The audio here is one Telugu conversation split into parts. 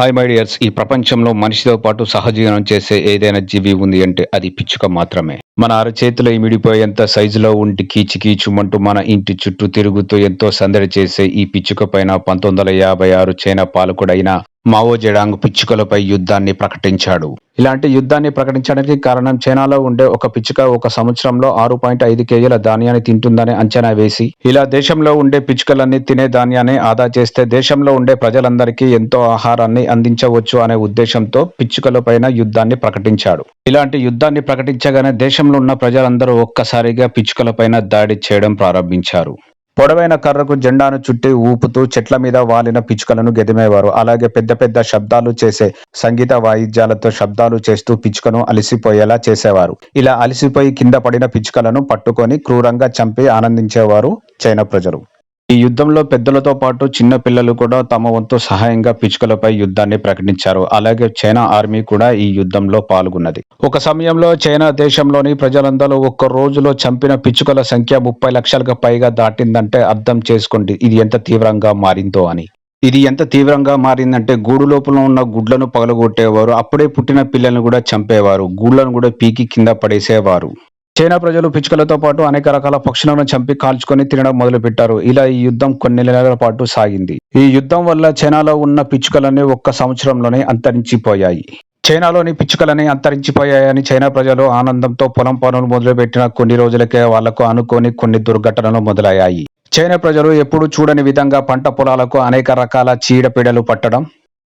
హాయ్ మై డియర్స్ ఈ ప్రపంచంలో మనిషితో పాటు సహజీవనం చేసే ఏదైనా జీవి ఉంది అంటే అది పిచ్చుక మాత్రమే. మన అరచేతిలో ఇమిడిపోయేంత సైజులో ఉండి కీచి కీచుమంటూ మన ఇంటి చుట్టూ తిరుగుతూ ఎంతో సందడి చేసే ఈ పిచ్చుక పైన పంతొమ్మిది వందల యాభై ఆరు చైనా పాలకుడైన మావో జడాంగ్ పిచ్చుకలపై యుద్ధాన్ని ప్రకటించాడు. ఇలాంటి యుద్ధాన్ని ప్రకటించడానికి కారణం చైనాలో ఉండే ఒక పిచ్చుక ఒక సంవత్సరంలో ఆరు పాయింట్ ఐదు కేజీల ధాన్యాన్ని తింటుందని అంచనా వేసి ఇలా దేశంలో ఉండే పిచ్చుకలన్నీ తినే ధాన్యాన్ని ఆదా చేస్తే దేశంలో ఉండే ప్రజలందరికీ ఎంతో ఆహారాన్ని అందించవచ్చు అనే ఉద్దేశంతో పిచ్చుకలపైన యుద్ధాన్ని ప్రకటించాడు. ఇలాంటి యుద్ధాన్ని ప్రకటించగానే దేశంలో ఉన్న ప్రజలందరూ ఒక్కసారిగా పిచ్చుకల పైన దాడి చేయడం ప్రారంభించారు. పొడవైన కర్రకు జెండాను చుట్టి ఊపుతూ చెట్ల మీద వాలిన పిచ్చుకలను గెదిమేవారు. అలాగే పెద్ద పెద్ద శబ్దాలు చేసే సంగీత వాయిద్యాలతో శబ్దాలు చేస్తూ పిచ్చుకను అలసిపోయేలా చేసేవారు. ఇలా అలసిపోయి కింద పడిన పిచ్చుకలను పట్టుకొని క్రూరంగా చంపి ఆనందించేవారు చైనా ప్రజలు. ఈ యుద్ధంలో పెద్దలతో పాటు చిన్న పిల్లలు కూడా తమ వంతు సహాయంగా పిచ్చుకలపై యుద్ధాన్ని ప్రకటించారు. అలాగే చైనా ఆర్మీ కూడా ఈ యుద్ధంలో పాల్గొన్నది. ఒక సమయంలో చైనా దేశంలోని ప్రజలందరూ ఒక్క రోజులో చంపిన పిచ్చుకల సంఖ్య ముప్పై లక్షలకు పైగా దాటిందంటే అర్థం చేసుకోండి. ఇది ఎంత తీవ్రంగా మారిందో అని. ఇది ఎంత తీవ్రంగా మారిందంటే గూడు లోపల ఉన్న గుడ్లను పగలగొట్టేవారు. అప్పుడే పుట్టిన పిల్లలను కూడా చంపేవారు. గూళ్ళను కూడా పీకి కింద పడేసేవారు. చైనా ప్రజలు పిచ్చుకలతో పాటు అనేక రకాల పక్షులను చంపి కాల్చుకొని తినడం మొదలుపెట్టారు. ఇలా ఈ యుద్ధం కొన్ని నెలల పాటు సాగింది. ఈ యుద్ధం వల్ల చైనాలో ఉన్న పిచ్చుకలన్నీ ఒక్క సంవత్సరంలోనే అంతరించిపోయాయి. చైనాలోని పిచ్చుకలని అంతరించిపోయాయని చైనా ప్రజలు ఆనందంతో పొలం పనులు మొదలుపెట్టిన కొన్ని రోజులకే వాళ్ళకు అనుకోని కొన్ని దుర్ఘటనలు మొదలయ్యాయి. చైనా ప్రజలు ఎప్పుడూ చూడని విధంగా పంట పొలాలకు అనేక రకాల చీడపీడలు పట్టడం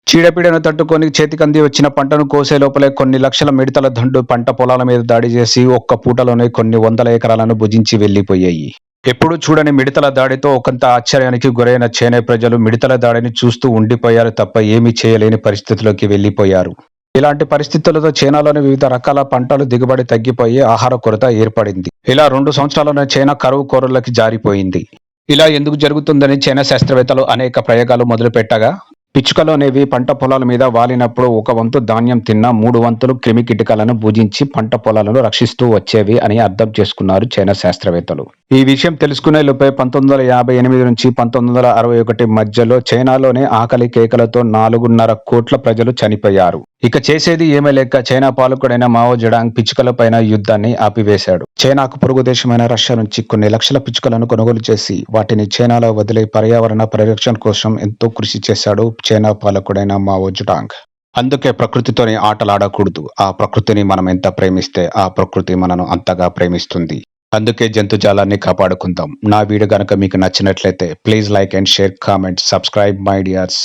చీడపీడను తట్టుకొని చేతికంది వచ్చిన పంటను కోసే లోపలే కొన్ని లక్షల మిడతల దండు పంట పొలాల మీద దాడి చేసి ఒక్క పూటలోనే కొన్ని వందల ఎకరాలను భుజించి వెళ్ళిపోయాయి ఎప్పుడు చూడని మిడతల దాడితో ఒకంత ఆశ్చర్యానికి గురైన చేనే ప్రజలు మిడతల దాడిని చూస్తూ ఉండిపోయారు తప్ప ఏమీ చేయలేని పరిస్థితిలోకి వెళ్ళిపోయారు ఇలాంటి పరిస్థితులతో చైనాలోని వివిధ రకాల పంటలు దిగుబడి తగ్గిపోయి ఆహార కొరత ఏర్పడింది. ఇలా రెండు సంవత్సరాలనే చైనా కరువు కోరలకి జారిపోయింది. ఇలా ఎందుకు జరుగుతుందని చైనా శాస్త్రవేత్తలు అనేక ప్రయోగాలు మొదలుపెట్టగా పిచ్చుకలు అనేవి పంట పొలాల మీద వాలినప్పుడు ఒక వంతు ధాన్యం తిన్న మూడు వంతులు క్రిమి కీటకాలను భుజించి పంట పొలాలను రక్షిస్తూ వచ్చేవి అని అర్థం చేసుకున్నారు చైనా శాస్త్రవేత్తలు. ఈ విషయం తెలుసుకునే లోపే పంతొమ్మిది వందల యాభై ఎనిమిది నుంచి పంతొమ్మిది వందల అరవై ఒకటి మధ్యలో చైనాలోనే ఆకలి కేకలతో నాలుగున్నర కోట్ల ప్రజలు చనిపోయారు. ఇక చేసేది ఏమీ లేక చైనా పాలకుడైన మావో జడాంగ్ పిచ్చుకల పైన యుద్ధాన్ని ఆపివేశాడు. చైనాకు పొరుగు దేశమైన రష్యా నుంచి కొన్ని లక్షల పిచ్చుకలను కొనుగోలు చేసి వాటిని చైనాలో వదిలే పర్యావరణ పరిరక్షణ కోసం ఎంతో కృషి చేశాడు చైనా పాలకుడైన మావో జడాంగ్. అందుకే ప్రకృతితోనే ఆటలాడకూడదు. ఆ ప్రకృతిని మనం ఎంత ప్రేమిస్తే ఆ ప్రకృతి మనను అంతగా ప్రేమిస్తుంది. అందుకే జంతుజాలాన్ని కాపాడుకుందాం. నా వీడియో గనక మీకు నచ్చినట్లయితే please like and share comment subscribe my dears